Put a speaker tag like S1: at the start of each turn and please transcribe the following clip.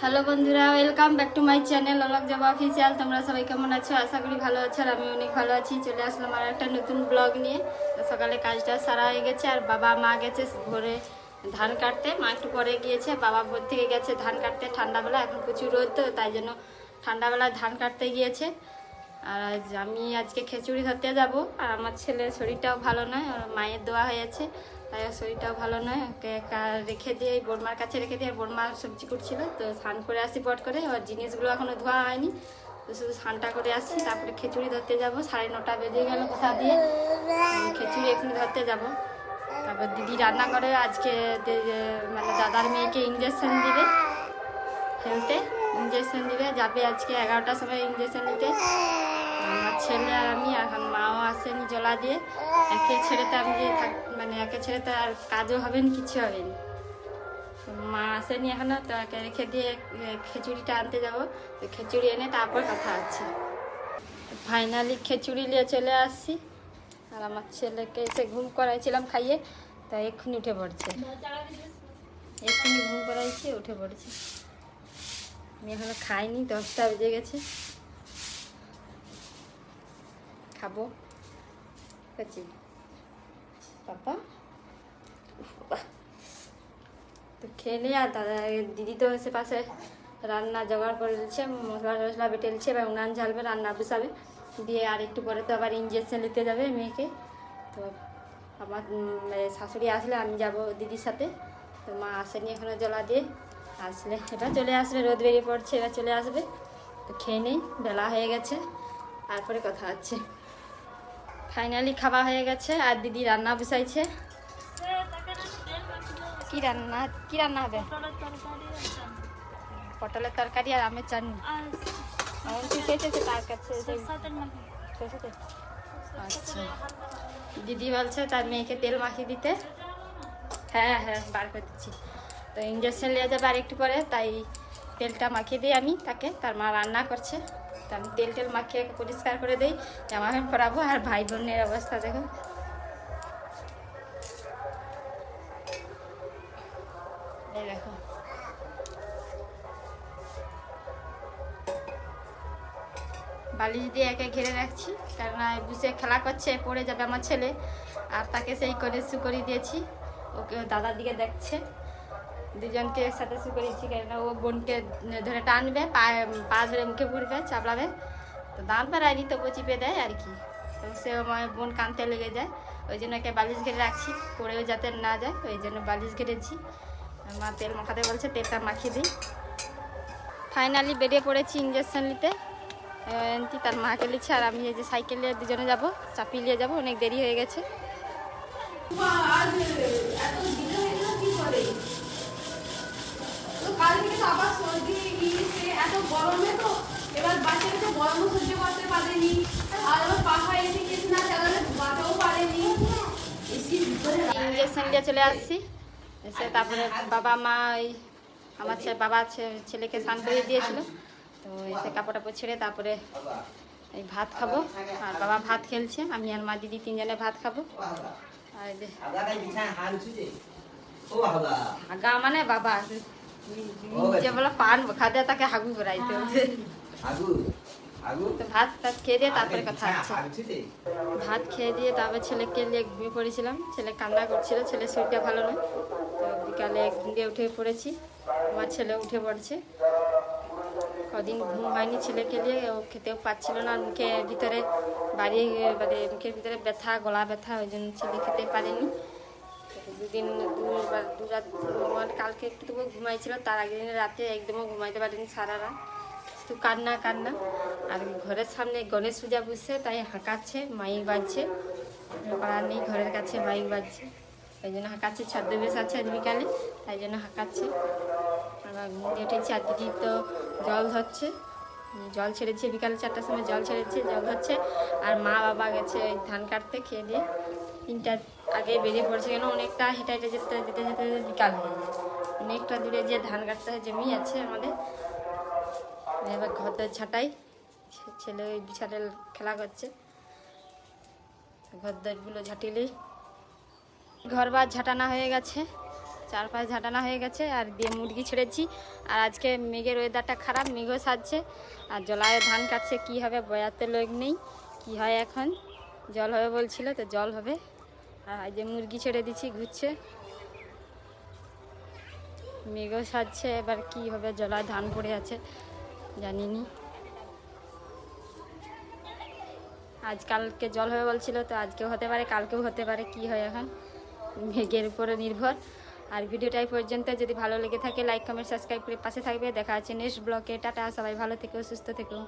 S1: Hello বন্ধুরা welcome back to my channel Alok Joba official তোমরা সবাই কেমন আছো? আশা করি ভালো আছো আর আমি অনেক ভালো আছি। চলে আসলাম আর একটা নতুন ব্লগ নিয়ে। সকালে কাজটা সারা হয়ে গেছে আর বাবা মা গেছে ভোরে ধান কাটতে। মা একটু পরে গিয়েছে, বাবা ভোর থেকে গেছে ধান কাটতে। ঠান্ডাবেলা, এখন প্রচুর রোদ তো, তাই জন্য ঠান্ডাবেলা ধান কাটতে গিয়েছে। আর আজ আমি আজকে খিচুড়ি ধরতে যাব। আর আমার ছেলের শরীরটাও ভালো নয় মায়ের দোয়া হয়েছে। শরীরটাও ভালো নয়। ওকে রেখে দিয়ে বোরমার কাছে রেখে দিয়ে বোরমার সবজি করছিল। তো স্নান করে আসি পট করে। ওর জিনিসগুলো এখনও ধোয়া হয়নি। তো শুধু স্নানটা করে আসছি তারপরে খিচুড়ি ধরতে যাব। সাড়ে নটা বেজে গেল কোথা দিয়ে। খিচুড়ি এখানে ধরতে যাব। তারপর দিদি রান্না করে। আজকে মানে দাদার মেয়েকে ইঞ্জেকশন দিবে। হেলতে ইঞ্জেকশন দিবে। যাবে আজকে এগারোটার সময় ইঞ্জেকশন দিতে। ছেলে আর আমি এখন মাও আসেনি জলা দিয়ে। একে ছেড়ে তো আমি যে থাক মানে একে ছেড়ে তো আর কাজও হবে না, কিছু হবে মা আসেনি এখনও, তো একে রেখে দিয়ে খিচুড়িটা আনতে যাব। তো খিচুড়ি এনে তারপর কথা আছে ফাইনালি খিচুড়ি নিয়ে চলে আসছি। আর আমার ছেলেকে এসে ঘুম করাইছিলাম খাইয়ে, তা এক্ষুনি উঠে পড়ছে। এক্ষুনি ঘুম করাইছি, উঠে পড়ছে। আমি এখনও খাইনি, দশটা বেজে গেছে। খাব। খাচ্ছি। পাপা। তো খেলে আর দাদা, দিদি তো এসে পাশে। রান্না জোগাড় করে দিচ্ছে, মশলা টসলা বেটে দিচ্ছে, এবার উনান ঝালবে, রান্না বসাবে। দিয়ে আর একটু পরে তো আবার ইঞ্জেকশন নিতে যাবে মেয়েকে। তো আমার শাশুড়ি আসলে আমি যাব দিদির সাথে। তো মা আসেনি এখনও জলা দিয়ে। আসলে এবার চলে আসবে, রোদ বেরিয়ে পড়ছে, এবার চলে আসবে। তো খেয়ে নেই, বেলা হয়ে গেছে। তারপরে কথা হচ্ছে। ফাইনালি খাওয়া হয়ে গেছে আর দিদি রান্না বসাইছে। কি রান্না কি রান্না হবে? পটলের তরকারি আর আমের চাটনি। তার কাছে আচ্ছা দিদি বলছে তার মেয়েকে তেল মাখিয়ে দিতে। হ্যাঁ হ্যাঁ বার করে দিচ্ছি। তো ইঞ্জেকশন নিয়ে যাবে আর একটু পরে তাই তেলটা মাখিয়ে দিই আমি তাকে। তার মা রান্না করছে। তো আমি তেল টেল মাখিয়ে পরিষ্কার করে দিই। জামা প্যান্ট পরাবো আর ভাই বোনের অবস্থা দেখো। বালিশ দিয়ে একে ঘিরে রাখছি, কারণ বুসে খেলা করছে, পড়ে যাবে আমার ছেলে। আর তাকে সেই করে শু করে দিয়েছি। ওকে দাদার দিকে দেখছে। দুজনকে একসাথে শু করেছি কেন ও বোনকে ধরে টানবে পা ধরে মুখে পুড়বে, চাপড়াবে। তো দাঁত বেড়ায়নি তবু চিপে দেয় আর কি। তো সে আমার বোন কানতে লেগে যায়, ওই জন্য একে বালিশ ঘিরে রাখছি পড়েও যাতে না যায়, ওই জন্য বালিশ ঘিরেছি। মা তেল মাখাতে বলছে, তেলটা মাখিয়ে দিই। ফাইনালি বেরিয়ে পড়েছি ইঞ্জেকশন নিতে। এমনি তার মাকে লিখছে আর আমি এই যে সাইকেল দুজনে যাব, চাপিয়ে নিয়ে যাব, অনেক দেরি হয়ে গেছে।
S2: তো কাল থেকে তো আবার সর্দি গিয়েছে এত গরমে তো এবার বাচ্চারা তো গরম সহ্য করতে পারেনি। আর এবার পাখা এসে গেছে না চালালে বাঁচাও পারেনি।
S1: ইঞ্জেকশন দিয়ে চলে আসছি। এসে তারপরে বাবা মা ওই আমার ছে- বাবা ছে- ছেলেকে স্নান করে দিয়েছিল। তো এসে কাপড় টাপড় ছেড়ে তারপরে এই ভাত খাব। আর বাবা ভাত খেলছে আমি আর মা দিদি তিনজনে ভাত খাব। আর হাগা মানে বাবা যে বলে পান খাদে তাকে হাগু বেড়াইতে হচ্ছে তো ভাত টাত খেয়ে দিয়ে তারপরে কথা হচ্ছে ভাত খেয়ে দিয়ে তারপর ছেলেকে নিয়ে ঘুমিয়ে পড়েছিলাম ছেলে কান্না করছিল ছেলে শরীরটা ভালো নয় তো বিকালে ঘুম দিয়ে উঠে পড়েছি আমার ছেলে উঠে পড়ছে কদিন ঘুম হয়নি ছেলেকে নিয়ে ও খেতেও পাচ্ছিল না মুখের ভিতরে বাড়ি মানে মুখের ভিতরে ব্যথা গলা ব্যথা ওই জন্য ছেলে খেতে পারেনি দুদিন দুবার দু রাত মানে কালকে একটু তবু ঘুমাইছিল, তার আগের দিন রাতে একদমও ঘুমাইতে পারিনি সারা রাত শুধু কান্না কান্না। আর ঘরের সামনে গণেশ পূজা বুঝছে তাই হাঁকাচ্ছে, মাইক বাজছে। লোকার নেই, ঘরের কাছে মাইক বাজছে। তাই জন্য হাঁকাচ্ছে, ছদ্মবেশ আছে আজ বিকালে তাই জন্য হাঁকাচ্ছে। আবার ঘুম দিয়ে উঠেছি আর দিদি তো জল ধরছে। জল ছেড়েছে, বিকালে চারটার সময় জল ছেড়েছে, জল ধরছে। আর মা বাবা গেছে ধান কাটতে খেয়ে দিয়ে। তিনটার আগে বেরিয়ে পড়ছে কেন? অনেকটা হেঁটে হেঁটে যেতে যেতে যেতে বিকাল হয়ে যায় অনেকটা দূরে যে ধান কাটতে হয় জমি আছে আমাদের। এবার ঘরদের ছাটাই। ছেলে ওই বিছানে খেলা করছে। ঘরদরগুলো ঝাঁটিলেই ঘর বার ঝাঁটানা হয়ে গেছে। চারপাশ ঝাঁটানা হয়ে গেছে। আর দিয়ে মুরগি ছেড়েছি। আর আজকে মেঘের ওয়েদারটা খারাপ, মেঘও সাজছে আর জলায় ধান কাটছে। কি হবে বয়াতে লোক নেই। কি হয় এখন? জল হবে বলছিল, তো জল হবে। আর যে মুরগি ছেড়ে দিচ্ছি, ঘুরছে। মেঘও সাজছে, এবার কি হবে জলায় ধান পড়ে আছে, জানিনি। আজকালকে জল হবে বলছিল, তো আজকেও হতে পারে, কালকেও হতে পারে, কি হয় এখন? মেঘের উপরে নির্ভর। আর ভিডিওটা পর্যন্ত, যদি ভালো লেগে থাকে লাইক কমেন্ট সাবস্ক্রাইব করে পাশে থাকবে। দেখা আছে নেক্সট ব্লগে টাটা, সবাই ভালো থেকো, সুস্থ থেকো।